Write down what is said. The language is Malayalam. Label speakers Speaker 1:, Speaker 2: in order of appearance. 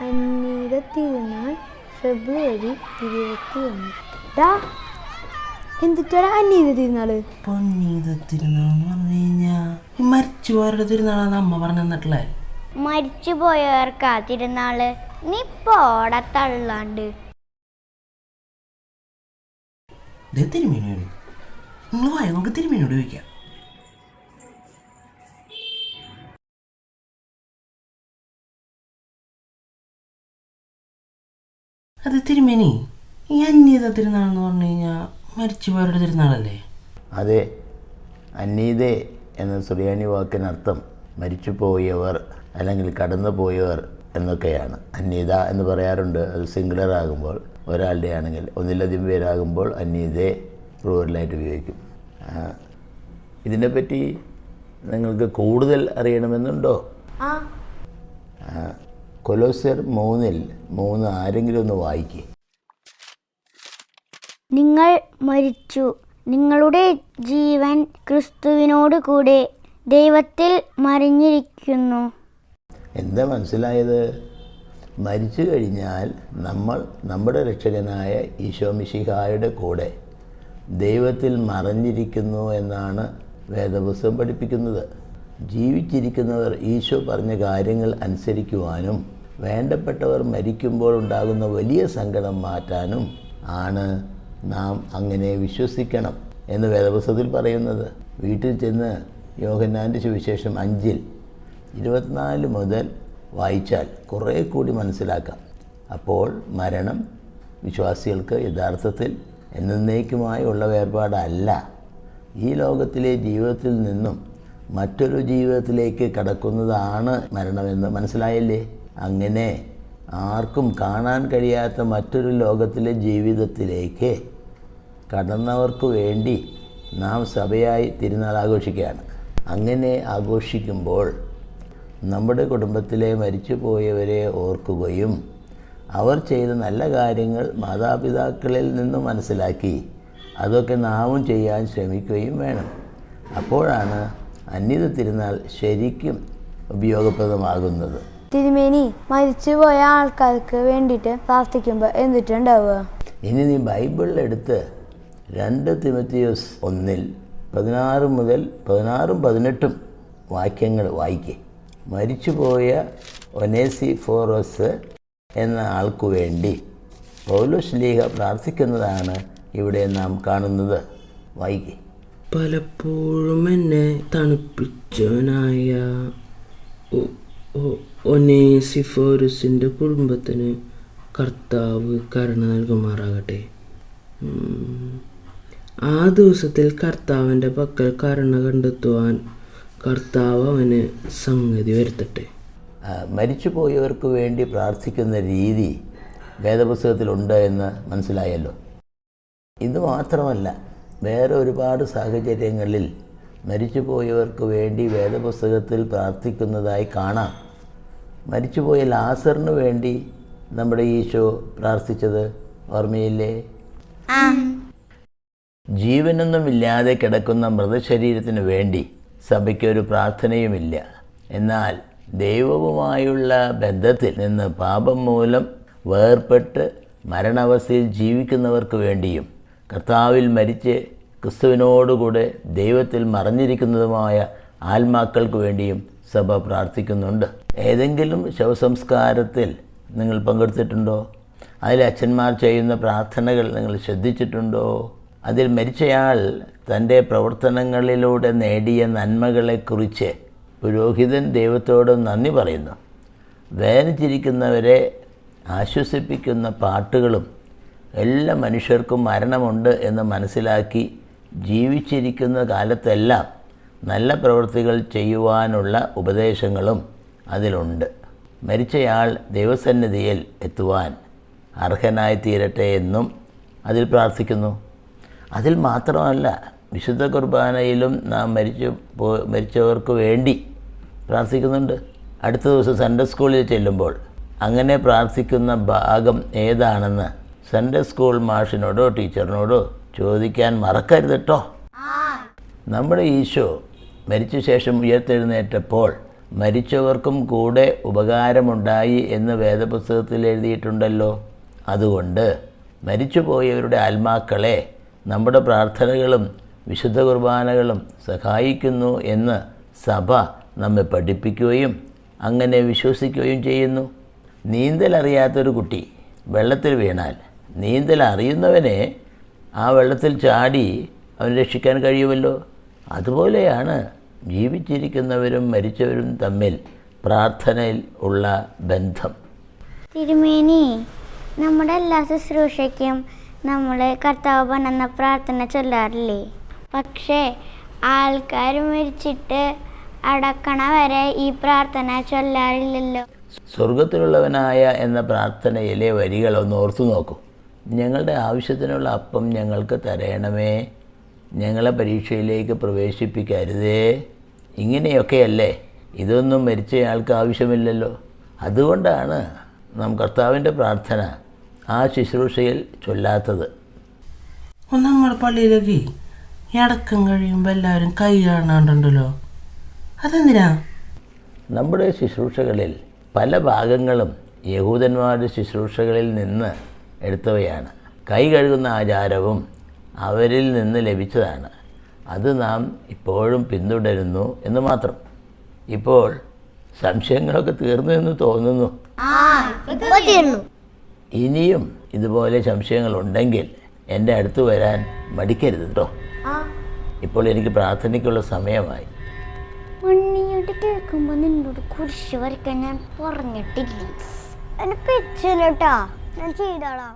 Speaker 1: അന്നീത തിരുനാൾ ഫെബ്രുവരി ഇരുപത്തിയൊന്ന്. ഡാ എന്തിട്ടാ അന്നീത തിരുനാൾ
Speaker 2: പൊന്നീത തിരുനാൾ എന്ന് പറഞ്ഞു കഴിഞ്ഞാ ഈ മരിച്ചുപോയവരുടെ തിരുനാളാണ് അമ്മ പറഞ്ഞു തന്നിട്ടുള്ളത്
Speaker 3: മരിച്ചു പോയവർക്കാ തിരുനാൾ നീ
Speaker 2: പോടത്തള്ളാണ്ട് തിരുമേനിയോട് നിങ്ങൾ വായ? നമുക്ക് തിരുമേനിയോട് ചോദിക്കാം. അത് തിരുമേനി. ഈ അന്യത തിരുനാൾ എന്ന് പറഞ്ഞു കഴിഞ്ഞാൽ മരിച്ചുപോയവരുടെ തിരുനാളല്ലേ?
Speaker 4: അതെ. അന്നീതേ എന്ന സുറിയാനി വാക്കിനർത്ഥം മരിച്ചുപോയവർ അല്ലെങ്കിൽ കടന്നു പോയവർ എന്നൊക്കെയാണ്. അന്യത എന്ന് പറയാറുണ്ട്. അത് സിംഗുലർ ആകുമ്പോൾ ഒരാളുടെ ആണെങ്കിൽ ഒന്നിലധികം പേരാകുമ്പോൾ അന്യതേ പ്ലൂറലായിട്ട് ഉപയോഗിക്കും. ഇതിനെപ്പറ്റി നിങ്ങൾക്ക് കൂടുതൽ അറിയണമെന്നുണ്ടോ?
Speaker 1: ആ
Speaker 4: ആ, കൊലോസ്യർ മൂന്നിൽ മൂന്ന് ആരെങ്കിലും ഒന്ന് വായിക്കേ.
Speaker 3: നിങ്ങൾ മരിച്ചു. നിങ്ങളുടെ ജീവൻ ക്രിസ്തുവിനോട് കൂടെ ദൈവത്തിൽ മറിഞ്ഞിരിക്കുന്നു.
Speaker 4: എന്താ മനസ്സിലായത്? മരിച്ചു കഴിഞ്ഞാൽ നമ്മൾ നമ്മുടെ രക്ഷകനായ ഈശോമിഷിഹായുടെ കൂടെ ദൈവത്തിൽ മറഞ്ഞിരിക്കുന്നു എന്നാണ് വേദപുസ്തകം പഠിപ്പിക്കുന്നത്. ജീവിച്ചിരിക്കുന്നവർ ഈശോ പറഞ്ഞ കാര്യങ്ങൾ അനുസരിക്കുവാനും വേണ്ടപ്പെട്ടവർ മരിക്കുമ്പോൾ ഉണ്ടാകുന്ന വലിയ സങ്കടം മാറ്റാനും ആണ് നാം അങ്ങനെ വിശ്വസിക്കണം എന്ന് വേദപുസ്തകത്തിൽ പറയുന്നത്. വീട്ടിൽ ചെന്ന് യോഹന്നാന്റെ സുവിശേഷം അഞ്ചിൽ ഇരുപത്തിനാല് മുതൽ വായിച്ചാൽ കുറേ കൂടി മനസ്സിലാക്കാം. അപ്പോൾ മരണം വിശ്വാസികൾക്ക് യഥാർത്ഥത്തിൽ എന്നേക്കുമായുള്ള വേർപാടല്ല. ഈ ലോകത്തിലെ ജീവിതത്തിൽ നിന്നും മറ്റൊരു ജീവിതത്തിലേക്ക് കടക്കുന്നതാണ് മരണമെന്ന് മനസ്സിലായില്ലേ? അങ്ങനെ ആർക്കും കാണാൻ കഴിയാത്ത മറ്റൊരു ലോകത്തിലെ ജീവിതത്തിലേക്ക് കടന്നവർക്ക് വേണ്ടി നാം സഭയായി തിരുനാൾ ആഘോഷിക്കുകയാണ്. അങ്ങനെ ആഘോഷിക്കുമ്പോൾ നമ്മുടെ കുടുംബത്തിലെ മരിച്ചുപോയവരെ ഓർക്കുകയും അവർ ചെയ്ത നല്ല കാര്യങ്ങൾ മാതാപിതാക്കളിൽ നിന്ന് മനസ്സിലാക്കി അതൊക്കെ നാമും ചെയ്യാൻ ശ്രമിക്കുകയും വേണം. അപ്പോഴാണ് അന്യത തിരുനാൾ ശരിക്കും ഉപയോഗപ്രദമാകുന്നത്.
Speaker 1: തിരുമേനി മരിച്ചുപോയ ആൾക്കാർക്ക് വേണ്ടിയിട്ട് പ്രാർത്ഥിക്കുമ്പോൾ എന്തിട്ടുണ്ടാവുക?
Speaker 4: ഇനി നീ ബൈബിളിലെടുത്ത് രണ്ട് തിമത്തിയോസ് ഒന്നിൽ പതിനാറ് മുതൽ പതിനാറും പതിനെട്ടും വാക്യങ്ങൾ വായിക്കേ. മരിച്ചുപോയ ഒനേസി ഫോറോസ് എന്ന ആൾക്കു വേണ്ടി പൗലോസ് ലീഹ പ്രാർത്ഥിക്കുന്നതാണ് ഇവിടെ നാം കാണുന്നത്. വായിക്കേ.
Speaker 2: പലപ്പോഴും എന്നെ തണുപ്പിച്ചവനായ ഒ- ഒ- ഒനേസിഫോറുസിന്റെ കുടുംബത്തിന് കർത്താവ് കരുണ നൽകുമാറാകട്ടെ. ആ ദിവസത്തിൽ കർത്താവിന്റെ പക്കൽ കരുണ കണ്ടെത്തുവാൻ കർത്താവ് അവന് സംഗതി വരുത്തട്ടെ.
Speaker 4: മരിച്ചു പോയവർക്ക് വേണ്ടി പ്രാർത്ഥിക്കുന്ന രീതി വേദപുസ്തകത്തിലുണ്ട് എന്ന് മനസ്സിലായല്ലോ. ഇത് മാത്രമല്ല വേറെ ഒരുപാട് സാഹചര്യങ്ങളിൽ മരിച്ചുപോയവർക്ക് വേണ്ടി വേദപുസ്തകത്തിൽ പ്രാർത്ഥിക്കുന്നതായി കാണാം. മരിച്ചുപോയ ലാസറിന് വേണ്ടി നമ്മുടെ ഈശോ പ്രാർത്ഥിച്ചത് ഓർമ്മയില്ലേ? ജീവനൊന്നുമില്ലാതെ കിടക്കുന്ന മൃതശരീരത്തിന് വേണ്ടി സഭയ്ക്കൊരു പ്രാർത്ഥനയുമില്ല. എന്നാൽ ദൈവവുമായുള്ള ബന്ധത്തിൽ നിന്ന് പാപം മൂലം വേർപെട്ട് മരണാവസ്ഥയിൽ ജീവിക്കുന്നവർക്ക് വേണ്ടിയും കർത്താവിൽ മരിച്ച് ക്രിസ്തുവിനോടുകൂടെ ദൈവത്തിൽ മറഞ്ഞിരിക്കുന്നതുമായ ആത്മാക്കൾക്ക് വേണ്ടിയും സഭ പ്രാർത്ഥിക്കുന്നുണ്ട്. ഏതെങ്കിലും ശവസംസ്കാരത്തിൽ നിങ്ങൾ പങ്കെടുത്തിട്ടുണ്ടോ? അതിൽ അച്ഛന്മാർ ചെയ്യുന്ന പ്രാർത്ഥനകൾ നിങ്ങൾ ശ്രദ്ധിച്ചിട്ടുണ്ടോ? അതിൽ മരിച്ചയാൾ തന്റെ പ്രവർത്തനങ്ങളിലൂടെ നേടിയ നന്മകളെക്കുറിച്ച് പുരോഹിതൻ ദൈവത്തോട് നന്ദി പറയുന്നു. വേദനിച്ചിരിക്കുന്നവരെ ആശ്വസിപ്പിക്കുന്ന പാട്ടുകളും എല്ലാ മനുഷ്യർക്കും മരണമുണ്ട് എന്ന് മനസ്സിലാക്കി ജീവിച്ചിരിക്കുന്ന കാലത്തെല്ലാം നല്ല പ്രവൃത്തികൾ ചെയ്യുവാനുള്ള ഉപദേശങ്ങളും അതിലുണ്ട്. മരിച്ചയാൾ ദൈവസന്നിധിയിൽ എത്തുവാൻ അർഹനായി തീരട്ടെ എന്നും അതിൽ പ്രാർത്ഥിക്കുന്നു. അതിൽ മാത്രമല്ല വിശുദ്ധ കുർബാനയിലും നാം മരിച്ചു പോ മരിച്ചവർക്ക് വേണ്ടി പ്രാർത്ഥിക്കുന്നുണ്ട്. അടുത്ത ദിവസം സൺഡേ സ്കൂളിൽ ചെല്ലുമ്പോൾ അങ്ങനെ പ്രാർത്ഥിക്കുന്ന ഭാഗം ഏതാണെന്ന് സൺഡേ സ്കൂൾ മാഷിനോടോ ടീച്ചറിനോടോ ചോദിക്കാൻ മറക്കരുത് കേട്ടോ നമ്മുടെ ഈശോ മരിച്ച ശേഷം ഉയർത്തെഴുന്നേറ്റപ്പോൾ മരിച്ചവർക്കും കൂടെ ഉപകാരമുണ്ടായി എന്ന് വേദപുസ്തകത്തിൽ എഴുതിയിട്ടുണ്ടല്ലോ. അതുകൊണ്ട് മരിച്ചുപോയവരുടെ ആത്മാക്കളെ നമ്മുടെ പ്രാർത്ഥനകളും വിശുദ്ധ കുർബാനകളും സഹായിക്കുന്നു എന്ന് സഭ നമ്മെ പഠിപ്പിക്കുകയും അങ്ങനെ വിശ്വസിക്കുകയും ചെയ്യുന്നു. നീന്തൽ അറിയാത്തൊരു കുട്ടി വെള്ളത്തിൽ വീണാൽ നീന്തൽ അറിയുന്നവനെ ആ വെള്ളത്തിൽ ചാടി അവൻ രക്ഷിക്കാൻ കഴിയുമല്ലോ? അതുപോലെയാണ് ജീവിച്ചിരിക്കുന്നവരും മരിച്ചവരും തമ്മിൽ പ്രാർത്ഥനയിൽ ഉള്ള ബന്ധം.
Speaker 3: തിരുമേനി നമ്മുടെ എല്ലാ ശുശ്രൂഷയ്ക്കും നമ്മൾ കർത്താവ് പണന്ന പ്രാർത്ഥന ചൊല്ലാറില്ലേ? പക്ഷേ ആൾക്കാർ മരിച്ചിട്ട് അടക്കണ വരെ ഈ പ്രാർത്ഥന ചൊല്ലാറില്ലല്ലോ?
Speaker 4: സ്വർഗത്തിലുള്ളവനായ എന്ന പ്രാർത്ഥനയിലെ വരികൾ ഒന്ന് ഓർത്തു നോക്കൂ. ഞങ്ങളുടെ ആവശ്യത്തിനുള്ള അപ്പം ഞങ്ങൾക്ക് തരയണമേ ഞങ്ങളെ പരീക്ഷയിലേക്ക് പ്രവേശിപ്പിക്കരുതേ. ഇങ്ങനെയൊക്കെയല്ലേ? ഇതൊന്നും മരിച്ചയാൾക്ക് ആവശ്യമില്ലല്ലോ. അതുകൊണ്ടാണ് നാം കർത്താവിന്റെ പ്രാർത്ഥന ആ ശുശ്രൂഷയിൽ ചൊല്ലാത്തത്.
Speaker 2: നമ്മുടെ പള്ളിയിലേക്ക് അടക്കം കഴിയുമ്പോൾ എല്ലാവരും കൈ കാണാണ്ടുണ്ടല്ലോ അതെന്തിനാ?
Speaker 4: നമ്മുടെ ശുശ്രൂഷകളിൽ പല ഭാഗങ്ങളും യഹൂദന്മാരുടെ ശുശ്രൂഷകളിൽ നിന്ന് എടുത്തവയാണ്. കൈ കഴുകുന്ന ആചാരവും അവരിൽ നിന്ന് ലഭിച്ചതാണ്. അത് നാം ഇപ്പോഴും പിന്തുടരുന്നു എന്ന് മാത്രം. ഇപ്പോൾ സംശയങ്ങളൊക്കെ തീർന്നു എന്ന് തോന്നുന്നു. ഇനിയും ഇതുപോലെ സംശയങ്ങളുണ്ടെങ്കിൽ എന്റെ അടുത്ത് വരാൻ മടിക്കരുത് കേട്ടോ ഇപ്പോൾ എനിക്ക് പ്രാർത്ഥനയ്ക്കുള്ള സമയമായി.
Speaker 3: ഉണ്ണിയോട് കേൾക്കുമ്പോൾ നിന്നോട് കുരിശ് വരയ്ക്കാൻ ഞാൻ പറഞ്ഞിട്ടില്ല. എന്നെ പെച്ചില്ലട്ടാ ഞാൻ ചെയ്തോളാം